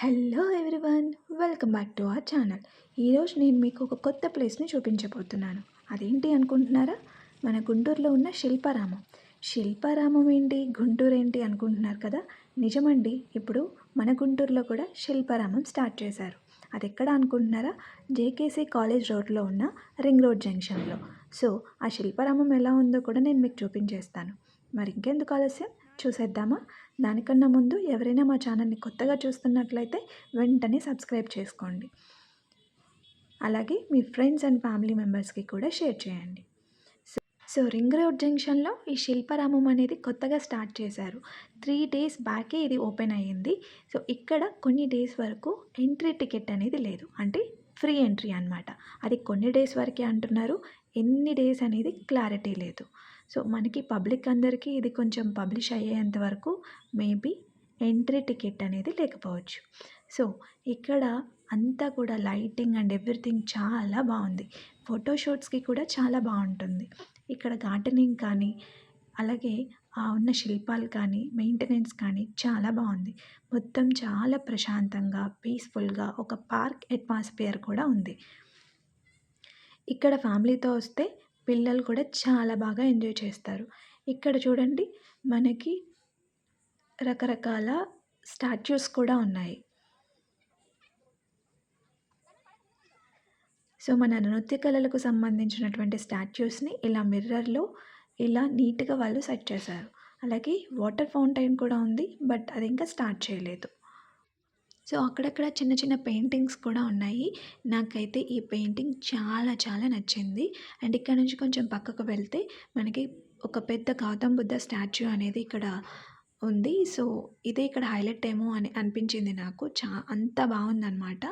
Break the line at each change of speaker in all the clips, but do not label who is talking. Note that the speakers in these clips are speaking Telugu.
Hello everyone welcome back to our channel ఈరోజు నేను మీకు ఒక కొత్త ప్లేస్ని చూపించబోతున్నాను. అదేంటి అనుకుంటున్నారా? మన గుంటూరులో ఉన్న శిల్పారామం. శిల్పారామం ఏంటి? గుంటూరు ఏంటి అనుకుంటున్నారు కదా? నిజమండి ఇప్పుడు మన గుంటూరులో కూడా శిల్పారామం స్టార్ట్ చేశారు. అది ఎక్కడ అనుకుంటున్నారా? జేకేసీ కాలేజ్ రోడ్లో ఉన్న రింగ్ రోడ్ జంక్షన్లో సో ఆ శిల్పారామం ఎలా ఉందో కూడా నేను మీకు చూపించేస్తాను. మరి ఇంకెందుకు ఆలస్యం? చూసేద్దామా? దానికన్నా ముందు ఎవరైనా మా ఛానల్ని కొత్తగా చూస్తున్నట్లయితే వెంటనే సబ్స్క్రైబ్ చేసుకోండి. అలాగే మీ ఫ్రెండ్స్ అండ్ ఫ్యామిలీ మెంబర్స్కి కూడా షేర్ చేయండి. సో రింగ్ రోడ్ జంక్షన్లో ఈ శిల్పరామం అనేది కొత్తగా స్టార్ట్ చేశారు. త్రీ డేస్ బ్యాకే ఇది ఓపెన్ అయ్యింది. సో ఇక్కడ కొన్ని డేస్ వరకు ఎంట్రీ టికెట్ అనేది లేదు. అంటే ఫ్రీ ఎంట్రీ అనమాట అది కొన్ని డేస్ వరకే అంటున్నారు. ఎన్ని డేస్ అనేది క్లారిటీ లేదు. సో మనకి పబ్లిక్ అందరికీ ఇది కొంచెం పబ్లిష్ అయ్యేంత వరకు మేబీ ఎంట్రీ టికెట్ అనేది లేకపోవచ్చు. సో ఇక్కడ అంతా కూడా లైటింగ్ అండ్ ఎవ్రీథింగ్ చాలా బాగుంది. ఫోటోషూట్స్కి కూడా చాలా బాగుంటుంది. ఇక్కడ గార్డెనింగ్ కానీ అలాగే ఆ ఉన్న శిల్పాలు కానీ మెయింటెనెన్స్ కానీ చాలా బాగుంది. మొత్తం చాలా ప్రశాంతంగా పీస్ఫుల్గా ఒక పార్క్ అట్మాస్ఫియర్ కూడా ఉంది. ఇక్కడ ఫ్యామిలీతో వస్తే పిల్లలు కూడా చాలా బాగా ఎంజాయ్ చేస్తారు. ఇక్కడ చూడండి మనకి రకరకాల స్టాచ్యూస్ కూడా ఉన్నాయి. సో మన నృత్య కళలకు సంబంధించినటువంటి స్టాచ్యూస్ని ఇలా మిర్రర్లో ఇలా నీట్గా వాళ్ళు సెట్ చేశారు. అలాగే వాటర్ ఫౌంటైన్ కూడా ఉంది బట్ అది ఇంకా స్టార్ట్ చేయలేదు. సో అక్కడక్కడ చిన్న చిన్న పెయింటింగ్స్ కూడా ఉన్నాయి. నాకైతే ఈ పెయింటింగ్ చాలా చాలా నచ్చింది. అండ్ ఇక్కడ నుంచి కొంచెం పక్కకు వెళ్తే మనకి ఒక పెద్ద గౌతమ్ బుద్ధ స్టాచ్యూ అనేది ఇక్కడ ఉంది. సో ఇదే ఇక్కడ హైలైట్ ఏమో అని అనిపించింది నాకు. చా అంత బాగుందన్నమాట.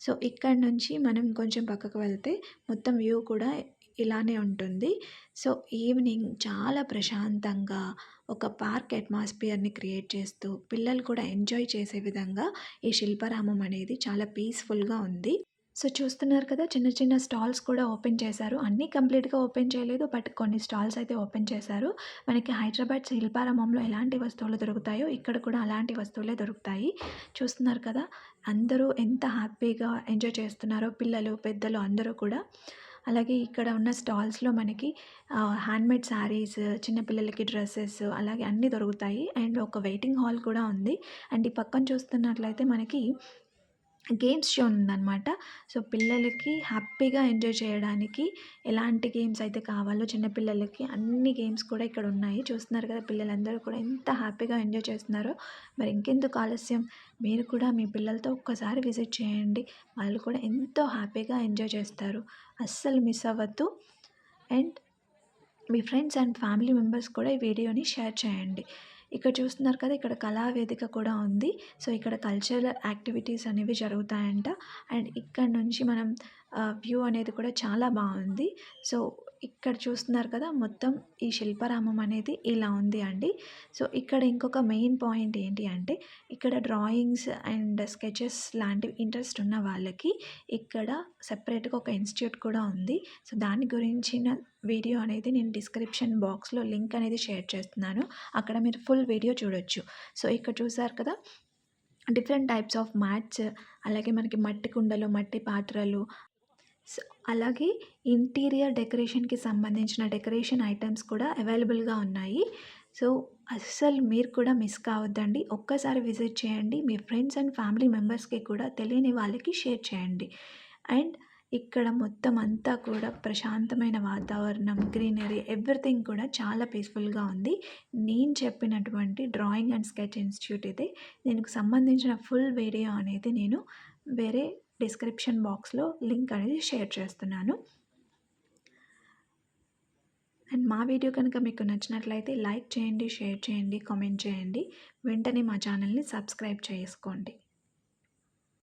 సో ఇక్కడ నుంచి మనం కొంచెం పక్కకు వెళ్తే మొత్తం వ్యూ కూడా ఇలానే ఉంటుంది. సో ఈవినింగ్ చాలా ప్రశాంతంగా ఒక పార్క్ అట్మాస్ఫియర్ని క్రియేట్ చేస్తూ పిల్లలు కూడా ఎంజాయ్ చేసే విధంగా ఈ శిల్పారామం అనేది చాలా పీస్ఫుల్గా ఉంది. సో చూస్తున్నారు కదా చిన్న చిన్న స్టాల్స్ కూడా ఓపెన్ చేశారు. అన్నీ కంప్లీట్గా ఓపెన్ చేయలేదు బట్ కొన్ని స్టాల్స్ అయితే ఓపెన్ చేశారు. మనకి హైదరాబాద్ శిల్పారామంలో ఎలాంటి వస్తువులు దొరుకుతాయో ఇక్కడ కూడా అలాంటి వస్తువులే దొరుకుతాయి. చూస్తున్నారు కదా అందరూ ఎంత హ్యాపీగా ఎంజాయ్ చేస్తున్నారో పిల్లలు పెద్దలు అందరూ కూడా. అలాగే ఇక్కడ ఉన్న స్టాల్స్లో మనకి హ్యాండ్మేడ్ శారీస్ చిన్నపిల్లలకి డ్రెస్సెస్ అలాగే అన్నీ దొరుకుతాయి. అండ్ ఒక వెయిటింగ్ హాల్ కూడా ఉంది. అండ్ ఈ పక్కన చూస్తున్నట్లయితే మనకి గేమ్స్ షో ఉందన్నమాట. సో పిల్లలకి హ్యాపీగా ఎంజాయ్ చేయడానికి ఎలాంటి గేమ్స్ అయితే కావాలో చిన్నపిల్లలకి అన్ని గేమ్స్ కూడా ఇక్కడ ఉన్నాయి. చూస్తున్నారు కదా పిల్లలందరూ కూడా ఎంత హ్యాపీగా ఎంజాయ్ చేస్తున్నారో. మరి ఇంకెందుకు ఆలస్యం? మీరు కూడా మీ పిల్లలతో ఒక్కసారి విజిట్ చేయండి. వాళ్ళు కూడా ఎంతో హ్యాపీగా ఎంజాయ్ చేస్తారు. అస్సలు మిస్ అవ్వద్దు. అండ్ మీ ఫ్రెండ్స్ అండ్ ఫ్యామిలీ మెంబర్స్ కూడా ఈ వీడియోని షేర్ చేయండి. ఇక్కడ చూస్తున్నారు కదా ఇక్కడ కళా వేదిక కూడా ఉంది. సో ఇక్కడ కల్చరల్ యాక్టివిటీస్ అనేవి జరుగుతాయంట. అండ్ ఇక్కడ నుంచి మనం వ్యూ అనేది కూడా చాలా బాగుంది. సో ఇక్కడ చూస్తున్నారు కదా మొత్తం ఈ శిల్పారామం అనేది ఇలా ఉంది అండి. సో ఇక్కడ ఇంకొక మెయిన్ పాయింట్ ఏంటి అంటే ఇక్కడ డ్రాయింగ్స్ అండ్ స్కెచెస్ లాంటివి ఇంట్రెస్ట్ ఉన్న వాళ్ళకి ఇక్కడ సపరేట్గా ఒక ఇన్స్టిట్యూట్ కూడా ఉంది. సో దాని గురించిన వీడియో అనేది నేను డిస్క్రిప్షన్ బాక్స్లో లింక్ అనేది షేర్ చేస్తున్నాను. అక్కడ మీరు ఫుల్ వీడియో చూడొచ్చు. సో ఇక్కడ చూసారు కదా డిఫరెంట్ టైప్స్ ఆఫ్ మ్యాట్స్ అలాగే మనకి మట్టి కుండలు మట్టి పాత్రలు అలాగే ఇంటీరియర్ డెకరేషన్కి సంబంధించిన డెకరేషన్ ఐటమ్స్ కూడా అవైలబుల్గా ఉన్నాయి. సో అస్సలు మీరు కూడా మిస్ కావద్దండి. ఒక్కసారి విజిట్ చేయండి. మీ ఫ్రెండ్స్ అండ్ ఫ్యామిలీ మెంబర్స్కి కూడా తెలియని వాళ్ళకి షేర్ చేయండి. అండ్ ఇక్కడ మొత్తం అంతా కూడా ప్రశాంతమైన వాతావరణం గ్రీనరీ ఎవ్రీథింగ్ కూడా చాలా పీస్ఫుల్గా ఉంది. నేను చెప్పినటువంటి డ్రాయింగ్ అండ్ స్కెచ్ ఇన్స్టిట్యూట్ ఇది. దీనికి సంబంధించిన ఫుల్ వీడియో అనేది నేను వేరే డిస్క్రిప్షన్ బాక్స్లో లింక్ అనేది షేర్ చేస్తున్నాను. అండ్ మా వీడియో కనుక మీకు నచ్చినట్లయితే లైక్ చేయండి షేర్ చేయండి కామెంట్ చేయండి. వెంటనే మా ఛానల్ని సబ్స్క్రైబ్ చేసుకోండి.